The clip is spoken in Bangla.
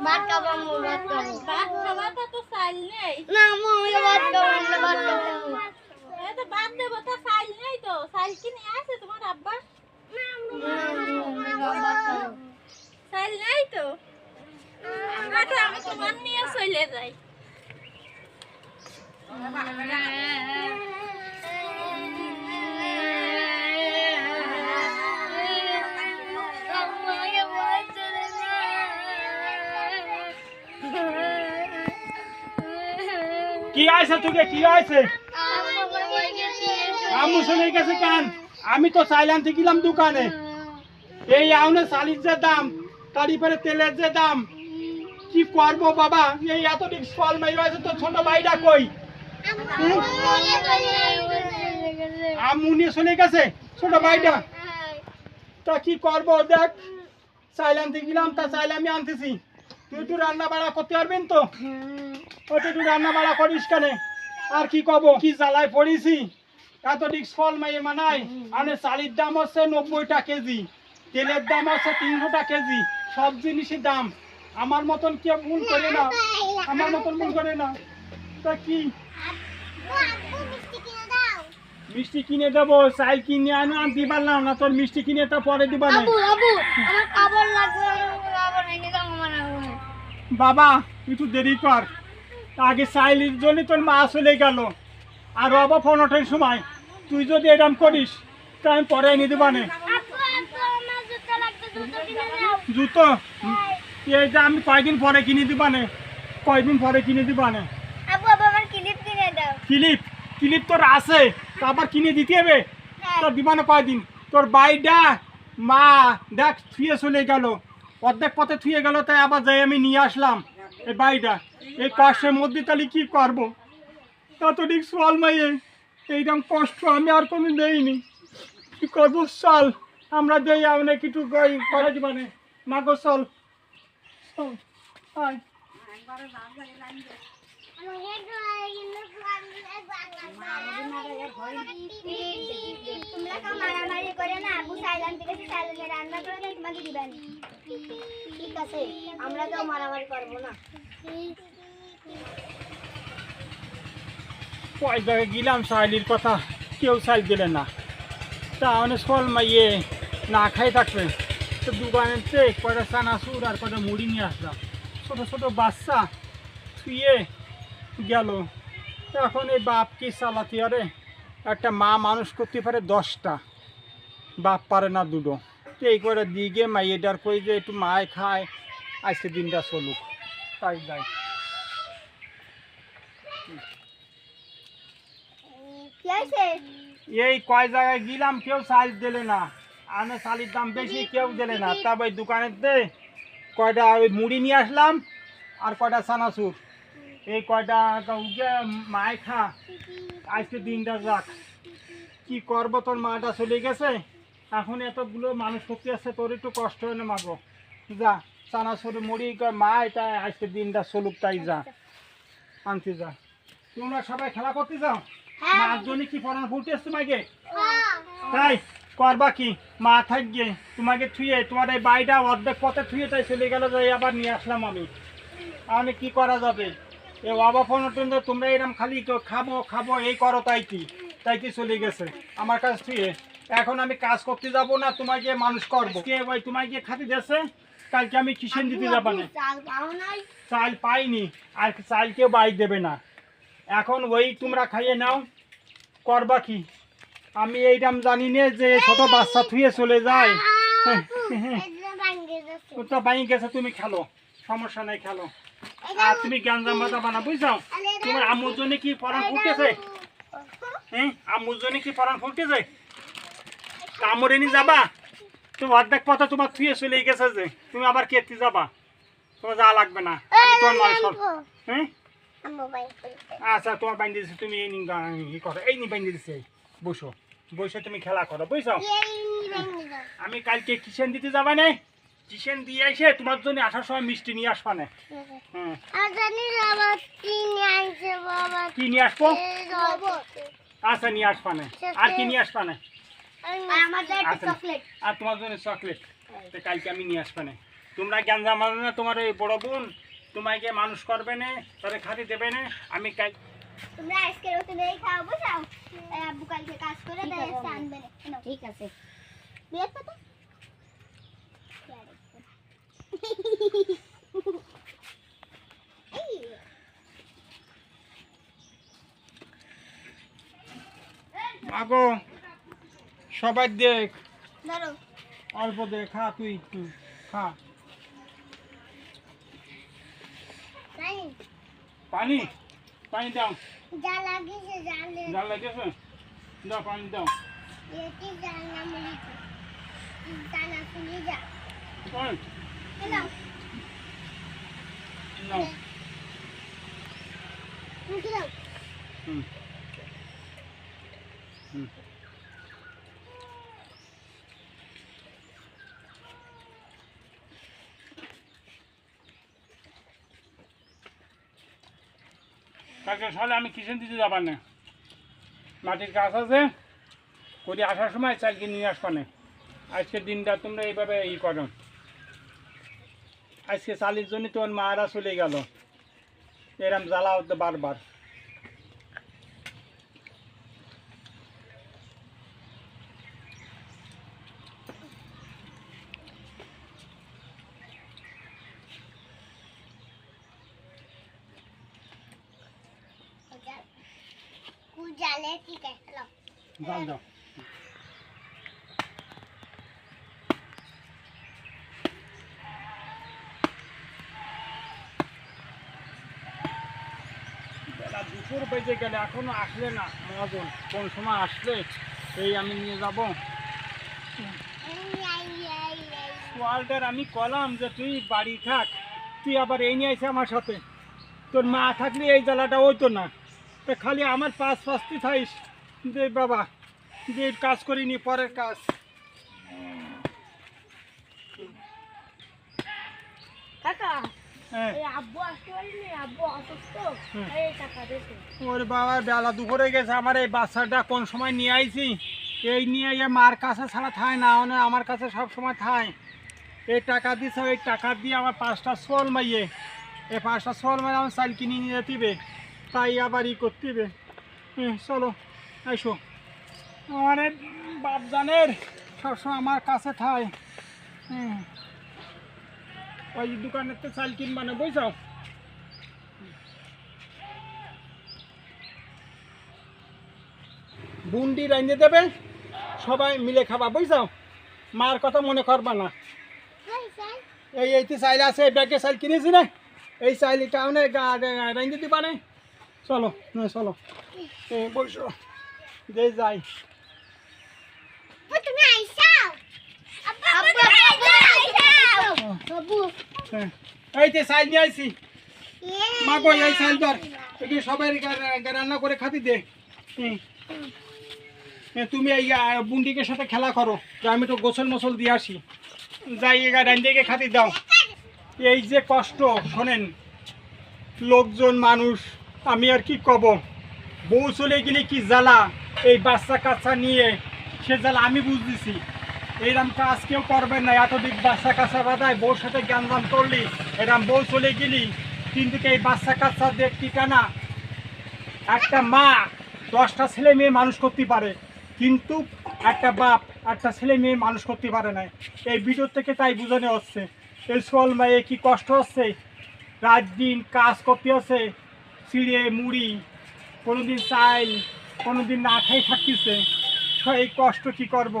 ভাত নেই না আমি এই তো ভাত দেবো তো নেই তো চাইল কি নিয়ে তোমার আব্বা নেই তো আচ্ছা আমি তোমার নিয়ে চলে যাই কি আছে তোকে? কি আছে আম্মু শুনে গেছে কান? আমি তো চাইলাম গেলাম দোকানে। এই আউনে শালির যে দাম তারই পরে তেলের যে দাম। কি করব বাবা? এই এত ফল মাইরা আছে তো ছোট ভাইটা কই? আম্মু নিয়ে চলে গেছে ছোট ভাইটা তা কি করব দেখ? চাইলাম গেলাম তা চাইলাম আমি আনতেছি। তুই একটু রান্না বাড়া করতে পারবেন তো? ওটা একটু রান্না বাড়া করিস কেন? আর কি কব? কি জ্বালায় পড়েছি? এত রিক্স ফল মাইয়ে মানায়। আনে চালির দাম হচ্ছে নব্বইটা কেজি তেলের দাম হচ্ছে তিনশোটা কেজি সব জিনিসের দাম। আমার মতন কেউ ভুল করে না। আমার মতন ভুল করে না। তা কি? মিষ্টি কিনে দেবো চাল কিনে আনো আর দিবার না। না তোর মিষ্টি কিনে তা পরে দিবা না। বাবা একটু দেরি কর। আগে চাইলির জন্য তোর মা চলে গেল। আর বাবা ফোন ওঠার সময় তুই যদি এরম করিস তা আমি পরে এনে দেবা না আপু আপু আমার জুতো লাগবে জুতো কিনে দাও জুতো? এই যে আমি কয়দিন পরে কিনে দিবা না কয়দিন পরে কিনে দিবা না আপু আপু আমার ক্লিপ ক্লিপ? ক্লিপ তোর আছে তারপর কিনে দিতে হবে? তোর দিবা না কয়দিন? তোর বাইডা মা দেখ থুয়ে চলে গেল। অর্ধেক পথে থুয়ে গেল তাই আবার যাই আমি নিয়ে আসলাম। এই বাইটা এই কষ্টের মধ্যে তাহলে কী করব? তত ঠিক সোয়াল মাইয়ে এইরকম কষ্ট আমি আর কোনো দেইনি। কি করব? চল আমরা দেই আমরা কিছু করা করে মাগো চল। চল, আয়। তোমরা কেউ গেলাম সাইলির কথা, কেউ সাইল দিলে না। তা অনেক ফল মাইয়ে না খাই থাকবে। তো দোকানেতে কয়টা চানাচুর আর কয়টা মুড়ি নিয়ে আসলাম। ছোটো ছোটো বাচ্চা, থুয়ে গেল। এখন এই বাপ কি চালাতে? আরে একটা মা মানুষ করতে পারে দশটা। বাপ পারে না দুটো। এই করে দিকে মাইয়েটার কই যে একটু মায় খায় আজকে দিনটা চলুক। তাই যাই। এই কয় জায়গায় গেলাম কেউ সাইজ দিলে না। আনে শালির দাম বেশি কেউ দিলে না। তবে দোকানের দে কয়টা ওই মুড়ি নিয়ে আসলাম আর কয়টা চানাচুর। এই কয়টা উঠে মায় খা আজকে দিনটা যাক কি করব তোর মাটা চলে গেছে? এখন এতগুলো মানুষ করতে আসছে তোর একটু কষ্ট হয় না মাগো? যা চানাচুর মুড়ি কয় মা এটা আজকে দিনটা চলুক তাই যা। আনতে যা। তোমরা সবাই খেলা করতে যাও? মার জন্য কি পড়ানো ফুটে এসছে মাকে তাই করবা কি? মা থাকবে তোমাকে থুয়ে তোমার এই বাড়িটা অর্ধেক পথে থুয়ে তাই চলে গেল যাই আবার নিয়ে আসলাম আমি। আমি কি করা যাবে? এ বাবা ফোন টুন তোমরা এরকম খালি কেউ খাব খাব এই করো তাই কি তাই কি চলে গেছে। আমার কাছে থুয়ে এখন আমি কাজ করতে যাব না তোমাকে মানুষ করব। কে ভাই তোমাকে খাতি দিয়েছে? কালকে আমি কিষেন দিতে যাব না? চাল পাইনি আর চাল কেউ বাই দেবে না। এখন ওই তোমরা খাইয়ে নাও করবা কি? আমি এইরকম জানি না যে ছোট বাচ্চা থুয়ে চলে যায়। ওটা বাই গেছে তুমি খেলো সমস্যা নাই খেলো। আর তুমি গ্যাঞ্জাম বাজা বানা বুঝছ? তোমার আম্মুর জন্য কি পরান ফুটেছে হ্যাঁ? আম্মুর জন্য কি পরান কামড়ে নি যাবা? তো অর্ধেক পথে তোমার থুয়ে চলে গেছে যে তুমি আবার কেটে যাবা। তোমার যা লাগবে না। আমি তোমার মানুষ হ্যাঁ? আচ্ছা তোমার বাইন্দে দিচ্ছে তুমি এই ই করো। এই নি বাইন্দে দিচ্ছে বসো। বসে তুমি খেলা করো বুঝছ? আমি কালকে কিচেন দিতে যাবা না? কিচেন দিয়ে এসে তোমার জন্য আসার সময় মিষ্টি নিয়ে আসবা না। হ্যাঁ কি নিয়ে আসব আচ্ছা নিয়ে আসবা না। আর কি নিয়ে আসবা না? আমাদের আচ্ছা। চকলেট আর তোমার জন্য চকলেট তো কালকে আমি নিয়ে আসবা না। তোমরা জ্ঞান মানো না তোমার ওই বড় বোন। তোমাকে মানুষ করবে না তাহলে খাতি দেবে না। আমি কাল তোমরা আজকের মতন এই খাও বুঝাও এই আব্বু কালকে কাজ করে ঠিক দেয় আছে। আনবে না ঠিক আছে। বিয়ের কথা এই, আগো সবাই দেখ। অল্প দে খা তুই তুই খা। পানি। পানি? দাও। যা লাগিয়েছে জালে জাল লাগেছে দাও পানি দাও। এটি জাল না মুড়ি জানা শুনি যা। কালকে সকালে আমি কিচেন দিতে যাবার না। মাটির কাজ আছে। করে আসার সময় চালকে নিয়ে আসবা না। আজকের দিনটা তোমরা এইভাবে ই করো। আজকে চালির জন্য তোমার মায়েরা চলে গেল। এরম জ্বালা হতো বারবার। জালে ঠিক আছে জাল দাও বেলা দুপুর গেলে এখনও আসলে না মহাজন। কোন সময় আসলে এই আমি নিয়ে যাব। ওয়ার্ল্ডের আমি কলাম যে তুই বাড়ি থাক, তুই আবার এই নিয়ে আইসে আমার সাথে। তোর মা থাকলে এই জ্বালাটা হইতো না। তা খালি আমার পাশ পাশটি থাইস। যে বাবা যে কাজ করিনি পরের কাজ। কাকা হ্যাঁ। এই। এই দেখো ওর বাবা বেলা দুপুরে গেছে আমার এই বাচ্চাটা কোন সময় নিয়ে আইছি? এই নিয়ে এ মার কাছে ছাড়া থায় না মানে আমার কাছে সব সময় থায়। এই টাকা দিছে ওই টাকা দিয়ে আমার পাঁচটা সোল মাইয়ে। এই পাঁচটা সোল মাইয়ে আমার চাল কিনে নিয়ে যেতিবে তাই আবার ই করতিবে। হুম, চলো এসো আমার এই বাপজানের সবসময় আমার কাছে থায়। হুম ওই দোকানের তো চাল কিনবা না বুঝছ? বুন্ডি রাইন্দে দেবে সবাই মিলে খাবা বুঝছ? মার কথা মনে করবা না। এই এইতে চাইল আছে এই ব্যাগে চাইল কিনেছি না। এই চাইল কারণে রাইন্দে দিবা না। চলো হ্যাঁ চলো। এ বসো। যে যাই। তুমি আইসাও আব্বু আব্বু আইসাও আব্বু হ্যাঁ এইতে চাইল নিয়ে আইছি। মা কই এই চাইল ধর। সবাই রান্না করে খাতি দে। তুমি এই বুন্ডিকের সাথে খেলা করো। আমি তো গোসল মোসল দিয়ে আসি। যাই এগা রান্দিকে খাতি দাও। এই যে কষ্ট শোনেন। লোকজন মানুষ আমি আর কি কব? বউ চলে গেলে কি জ্বালা? এই বাচ্চা কাচ্চা নিয়ে সে জ্বালা আমি বুঝতেছি। এইরকম কাজ কেউ করবেন না এতদিক বাচ্চা কাচ্চা বাদায় বউর সাথে জ্ঞানদান করলি এরকম বউ চলে গেলি কিন্তু এই বাচ্চা কাচ্চা দেখতি কেনা একটা মা, দশটা ছেলে মেয়ে মানুষ করতে পারে, কিন্তু একটা বাপ, একটা ছেলে মেয়ে মানুষ করতে পারে না। এই ভিডিও থেকে তাই বোঝানো হচ্ছে, এই সোল মায়ে কি কষ্ট হচ্ছে? রাত দিন কাজ করতে হচ্ছে চিড়ে মুড়ি, কোনোদিন চাইল কোনোদিন না খাই থাকতেছে। এই কষ্ট কি করব?